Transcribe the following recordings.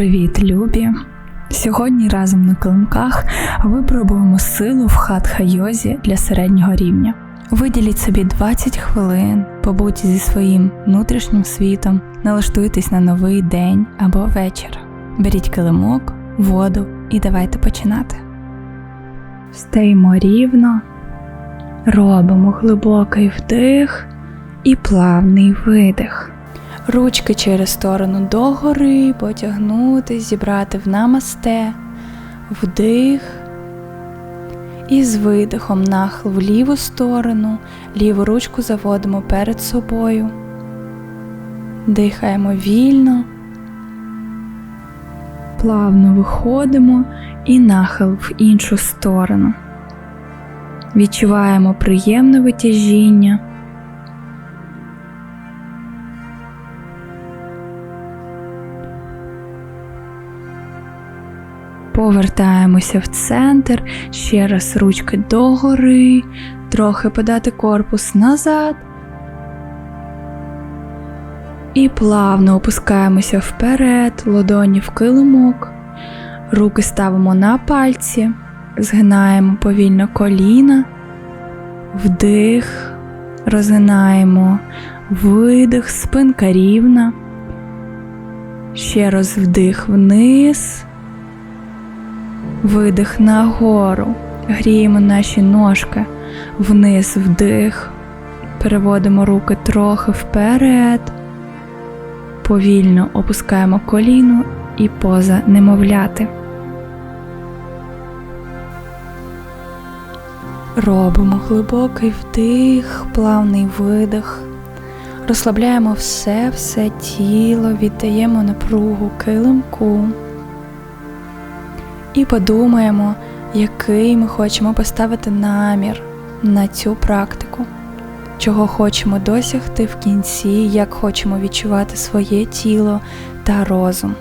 Привіт, любі! Сьогодні разом на килимках випробуємо силу в хатха йозі для середнього рівня. Виділіть собі 20 хвилин, побудьте зі своїм внутрішнім світом, налаштуйтесь на новий день або вечір. Беріть килимок, воду і давайте починати. Встаємо рівно, робимо глибокий вдих і плавний видих. Ручки через сторону догори, потягнути, зібрати в намасте, вдих. І з видихом нахил в ліву сторону, ліву ручку заводимо перед собою. Дихаємо вільно, плавно виходимо і нахил в іншу сторону. Відчуваємо приємне витяжіння. Повертаємося в центр, ще раз ручки догори, трохи подати корпус назад. І плавно опускаємося вперед, ладоні в килимок, руки ставимо на пальці, згинаємо повільно коліна, вдих, розгинаємо видих, спинка рівна. Ще раз вдих вниз. Видих нагору, гріємо наші ножки. Вниз вдих, переводимо руки трохи вперед, повільно опускаємо коліно і поза немовляти. Робимо глибокий вдих, плавний видих, розслабляємо все, все тіло, віддаємо напругу килимку. І подумаємо, який ми хочемо поставити намір на цю практику, чого хочемо досягти в кінці, як хочемо відчувати своє тіло та розум.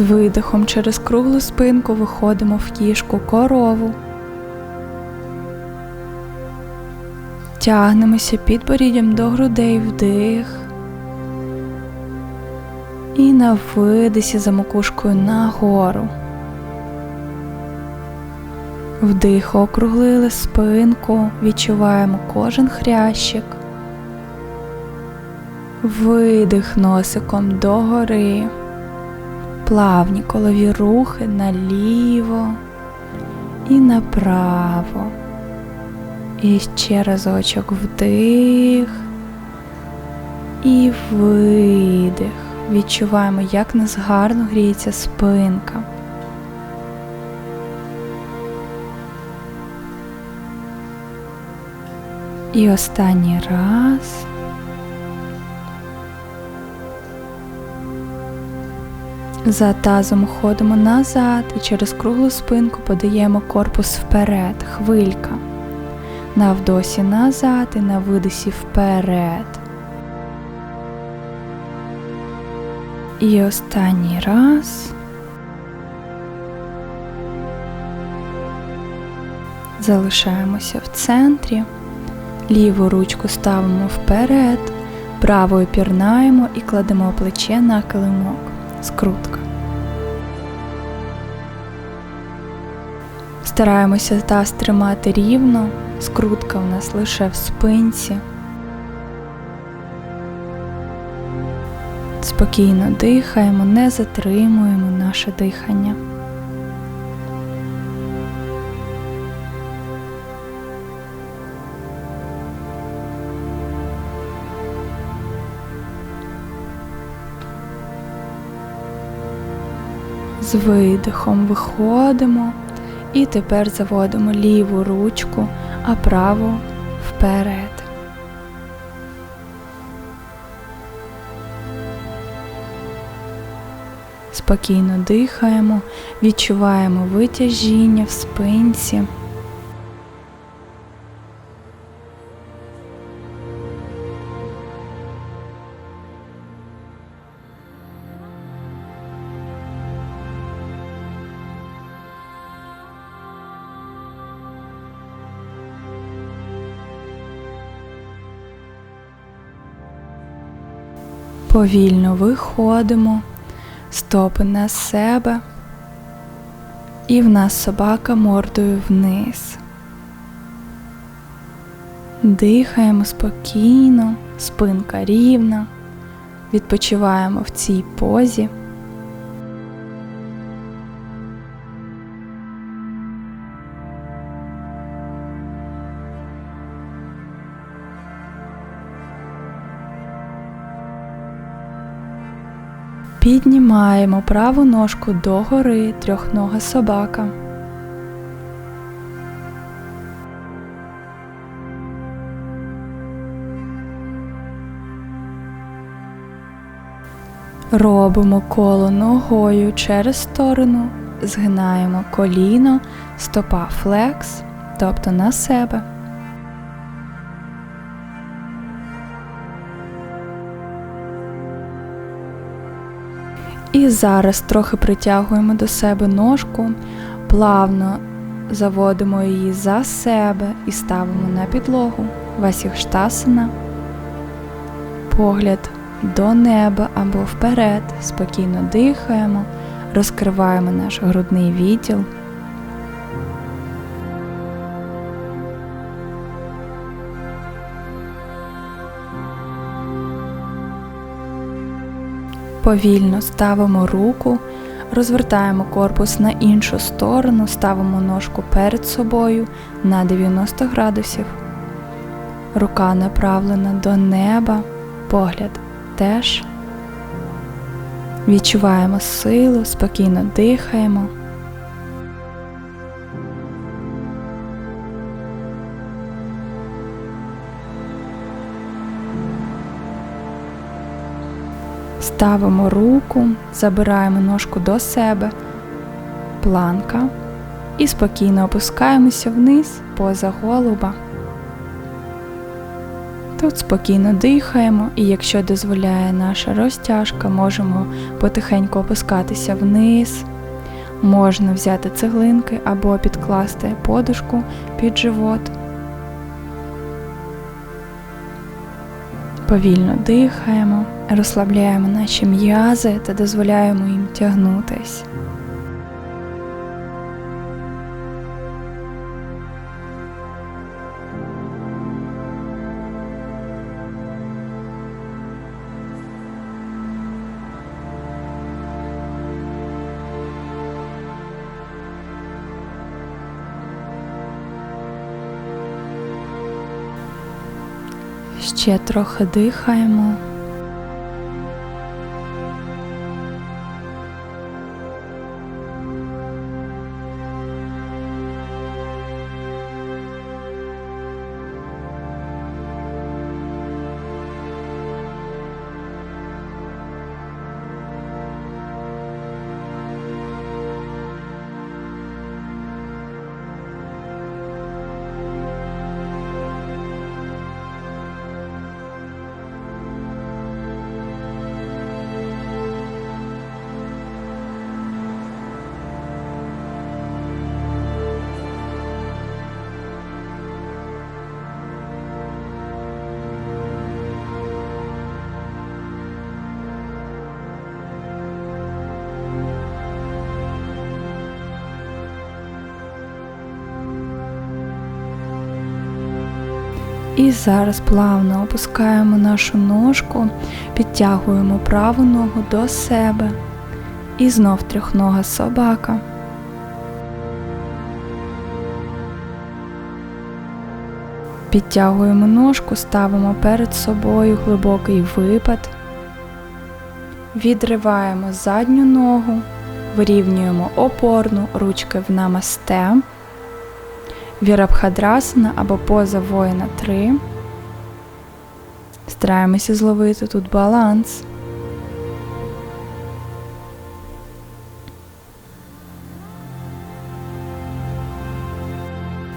З видихом через круглу спинку виходимо в кішку корову. Тягнемося підборіддям до грудей вдих. І на видисі за макушкою нагору. Вдих округлили спинку, відчуваємо кожен хрящик. Видих носиком догори плавні колові рухи наліво і направо. І ще разочок вдих і видих. Відчуваємо, як нас гарно гріється спинка. І останній раз. За тазом ходимо назад і через круглу спинку подаємо корпус вперед, хвилька. На вдосі назад і на видосі вперед. І останній раз. Залишаємося в центрі. Ліву ручку ставимо вперед, правою пірнаємо і кладемо плече на килимок скрутка. Стараємося таз тримати рівно, скрутка в нас лише в спинці. Спокійно дихаємо, не затримуємо наше дихання. З видихом виходимо і тепер заводимо ліву ручку, а праву вперед. Спокійно дихаємо, відчуваємо витяжіння в спинці. Повільно виходимо, стопи на себе, і в нас собака мордою вниз. Дихаємо спокійно, спинка рівна, відпочиваємо в цій позі. Піднімаємо праву ножку догори трьохнога собака. Робимо коло ногою через сторону, згинаємо коліно, стопа флекс, тобто на себе. Зараз трохи притягуємо до себе ножку, плавно заводимо її за себе і ставимо на підлогу. Васіхштасана. Погляд до неба або вперед, спокійно дихаємо, розкриваємо наш грудний відділ. Повільно ставимо руку, розвертаємо корпус на іншу сторону, ставимо ножку перед собою на 90 градусів. Рука направлена до неба, погляд теж. Відчуваємо силу, спокійно дихаємо. Ставимо руку, забираємо ножку до себе, планка і спокійно опускаємося вниз поза голуба. Тут спокійно дихаємо, і якщо дозволяє наша розтяжка, можемо потихеньку опускатися вниз. Можна взяти цеглинки або підкласти подушку під живот. Повільно дихаємо, розслабляємо наші м'язи та дозволяємо їм тягнутись. Ще трохи дихаємо. І зараз плавно опускаємо нашу ножку, підтягуємо праву ногу до себе і знов трьохнога собака. Підтягуємо ножку, ставимо перед собою глибокий випад, відриваємо задню ногу, вирівнюємо опорну ручки в намасте. Вірабхадрасана або поза воїна 3. Стараємося зловити тут баланс.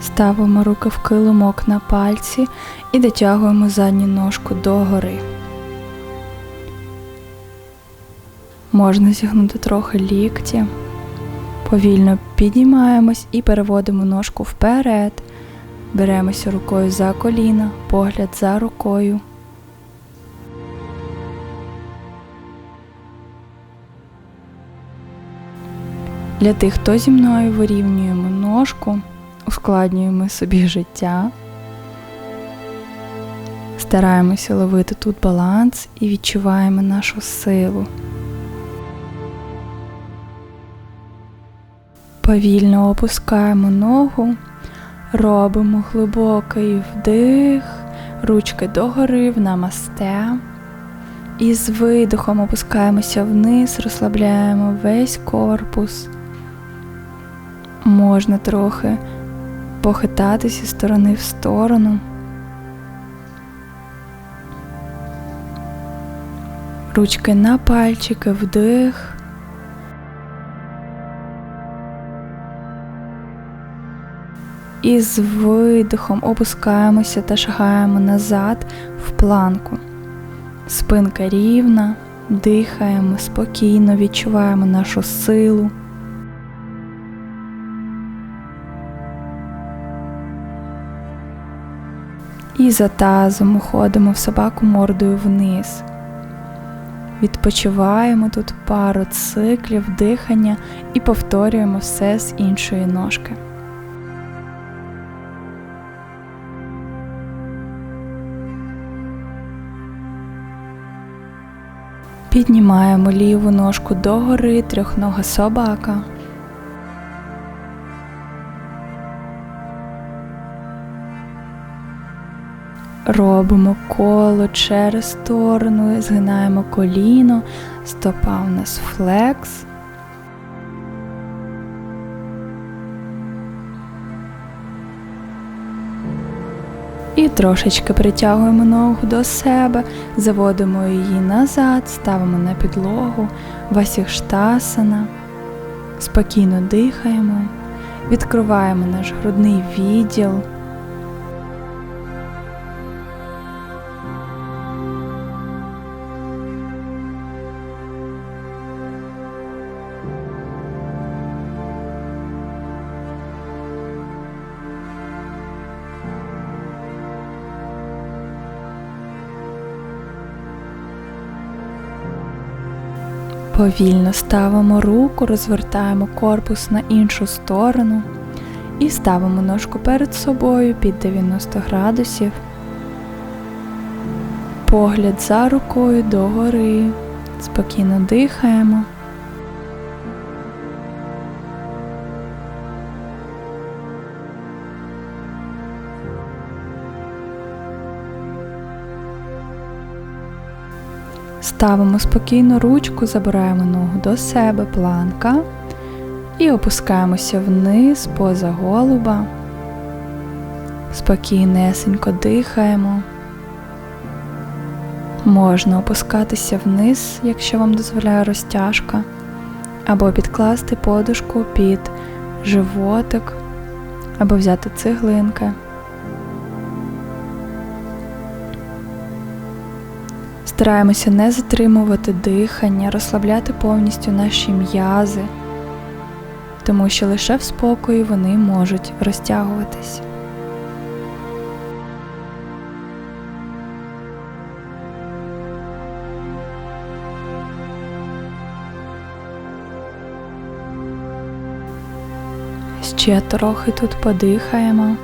Ставимо руки в килимок на пальці і дотягуємо задню ножку догори. Можна зігнути трохи лікті. Повільно піднімаємось і переводимо ножку вперед. Беремося рукою за коліна, погляд за рукою. Для тих, хто зі мною вирівнюємо ножку, ускладнюємо собі життя. Стараємося ловити тут баланс і відчуваємо нашу силу. Повільно опускаємо ногу, робимо глибокий вдих, ручки догори в намасте. І з видихом опускаємося вниз, розслабляємо весь корпус. Можна трохи похитатися з сторони в сторону. Ручки на пальчики, вдих. І з видихом опускаємося та шагаємо назад в планку. Спинка рівна, дихаємо спокійно, відчуваємо нашу силу. І за тазом уходимо в собаку мордою вниз. Відпочиваємо тут пару циклів дихання і повторюємо все з іншої ножки. Піднімаємо ліву ножку догори, трьохнога собака. Робимо коло через сторону, згинаємо коліно, стопа у нас флекс. І трошечки притягуємо ногу до себе, заводимо її назад, ставимо на підлогу, васіхштасана, спокійно дихаємо, відкриваємо наш грудний відділ. Повільно ставимо руку, розвертаємо корпус на іншу сторону і ставимо ножку перед собою під 90 градусів. Погляд за рукою догори. Спокійно дихаємо. Ставимо спокійно ручку, забираємо ногу до себе, планка і опускаємося вниз поза голуба. Спокійнесенько дихаємо. Можна опускатися вниз, якщо вам дозволяє розтяжка, або підкласти подушку під животик, або взяти цеглинки. Стараємося не затримувати дихання, розслабляти повністю наші м'язи, тому що лише в спокої вони можуть розтягуватись. Ще трохи тут подихаємо.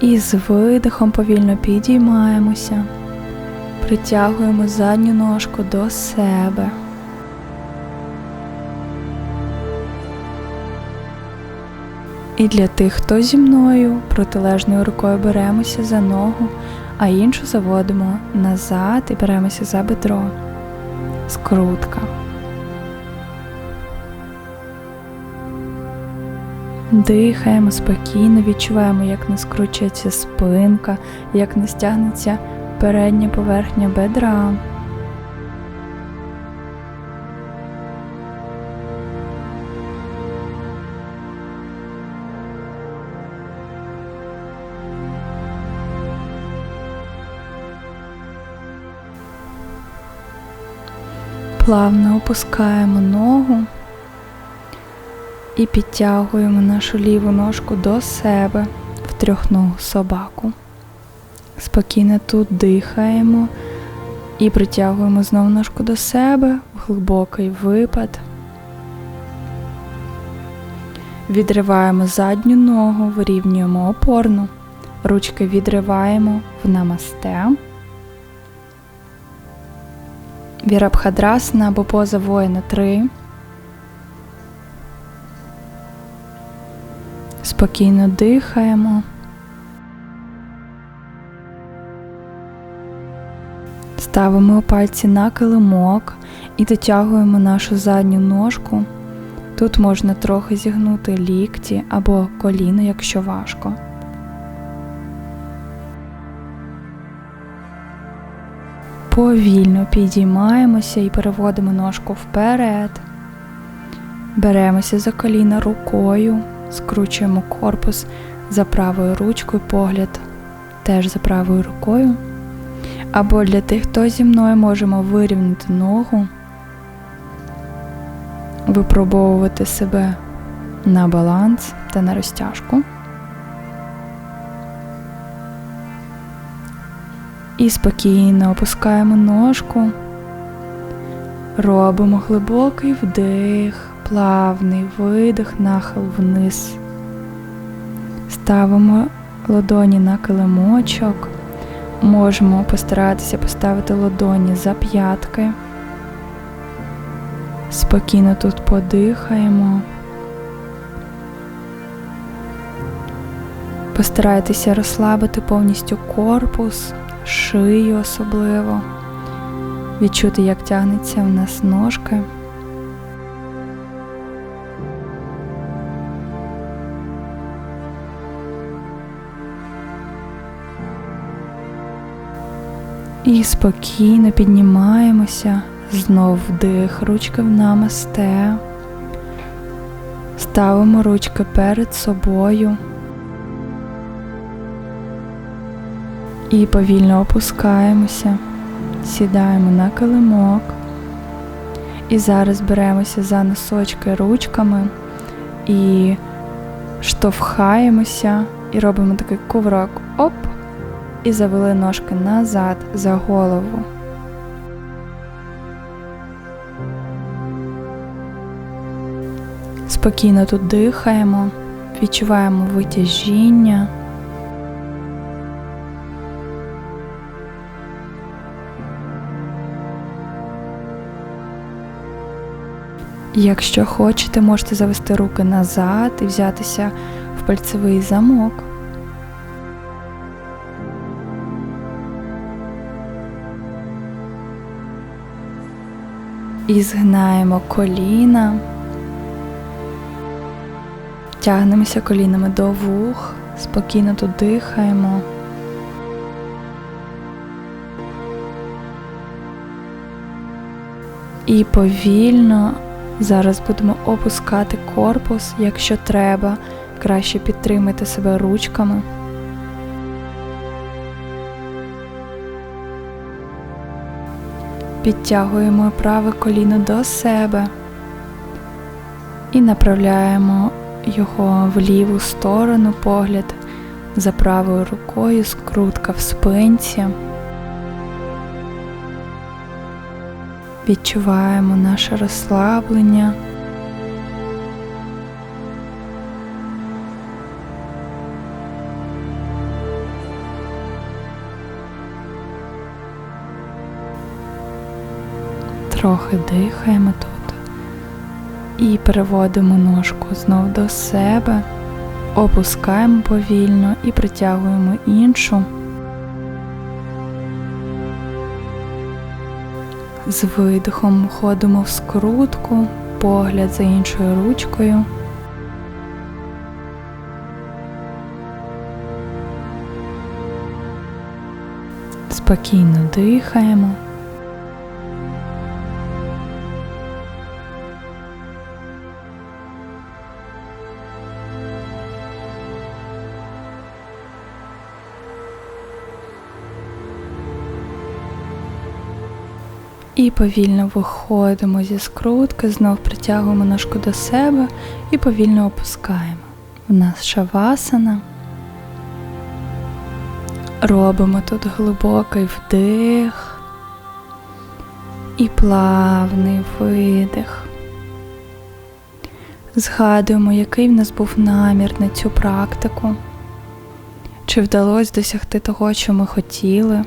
І з видихом повільно підіймаємося, притягуємо задню ножку до себе. І для тих, хто зі мною, протилежною рукою беремося за ногу, а іншу заводимо назад і беремося за бедро. Скрутка. Дихаємо спокійно, відчуваємо, як не скручується спинка, як не стягнеться передня поверхня бедра. Плавно опускаємо ногу і підтягуємо нашу ліву ножку до себе в трьохногу собаку. Спокійно тут дихаємо і притягуємо знову ножку до себе в глибокий випад. Відриваємо задню ногу, вирівнюємо опорну, ручки відриваємо в намасте. Вірабхадрасна або поза воїна 3. Спокійно дихаємо. Ставимо пальці на килимок і дотягуємо нашу задню ножку. Тут можна трохи зігнути лікті або коліно, якщо важко. Повільно підіймаємося і переводимо ножку вперед. Беремося за коліна рукою, скручуємо корпус за правою ручкою, погляд теж за правою рукою. Або для тих, хто зі мною можемо вирівняти ногу, випробовувати себе на баланс та на розтяжку. І спокійно опускаємо ножку, робимо глибокий вдих, плавний видих, нахил вниз. Ставимо ладоні на килимочок. Можемо постаратися поставити ладоні за п'ятки. Спокійно тут подихаємо. Постарайтеся розслабити повністю корпус, шию особливо, відчути, як тягнеться у нас ножки. І спокійно піднімаємося, знов вдих, ручки в намасте. Ставимо ручки перед собою і повільно опускаємося, сідаємо на килимок. І зараз беремося за носочки ручками і штовхаємося, і робимо такий коврок. І завели ножки назад за голову. Спокійно тут дихаємо, відчуваємо витяжіння. Якщо хочете, можете завести руки назад і взятися в пальцевий замок. І згинаємо коліна, тягнемося колінами до вух, спокійно тут дихаємо. І повільно зараз будемо опускати корпус, якщо треба, краще підтримати себе ручками. Підтягуємо праве коліно до себе і направляємо його в ліву сторону погляд за правою рукою, скрутка в спинці. Відчуваємо наше розслаблення. Трохи дихаємо тут і переводимо ножку знов до себе, опускаємо повільно і притягуємо іншу. З видихом входимо в скрутку, погляд за іншою ручкою. Спокійно дихаємо. І повільно виходимо зі скрутки, знов притягуємо ножку до себе і повільно опускаємо. У нас шавасана. Робимо тут глибокий вдих і плавний видих. Згадуємо, який в нас був намір на цю практику, чи вдалося досягти того, що ми хотіли.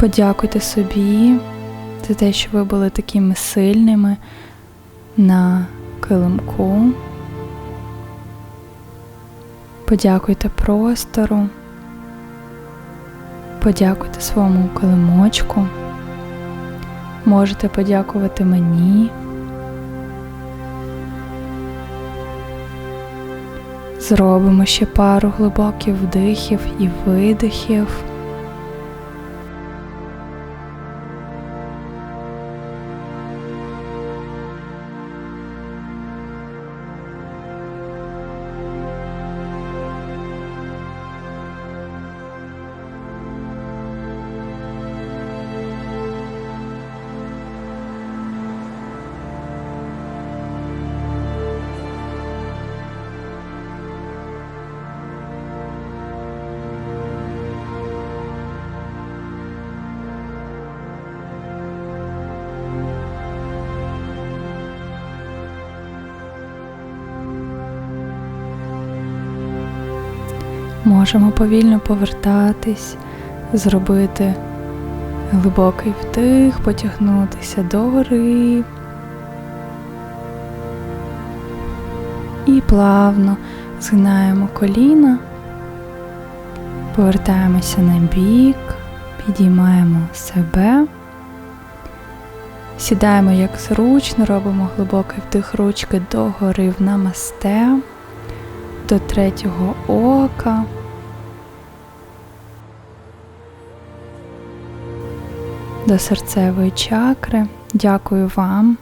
Подякуйте собі за те, що ви були такими сильними на килимку. Подякуйте простору, подякуйте своєму килимочку. Можете подякувати мені. Зробимо ще пару глибоких вдихів і видихів. Можемо повільно повертатись, зробити глибокий вдих, потягнутися догори. І плавно згинаємо коліна, повертаємося на бік, підіймаємо себе, сідаємо як зручно, робимо глибокий вдих ручки догори в намасте до третього ока. До серцевої чакри. Дякую вам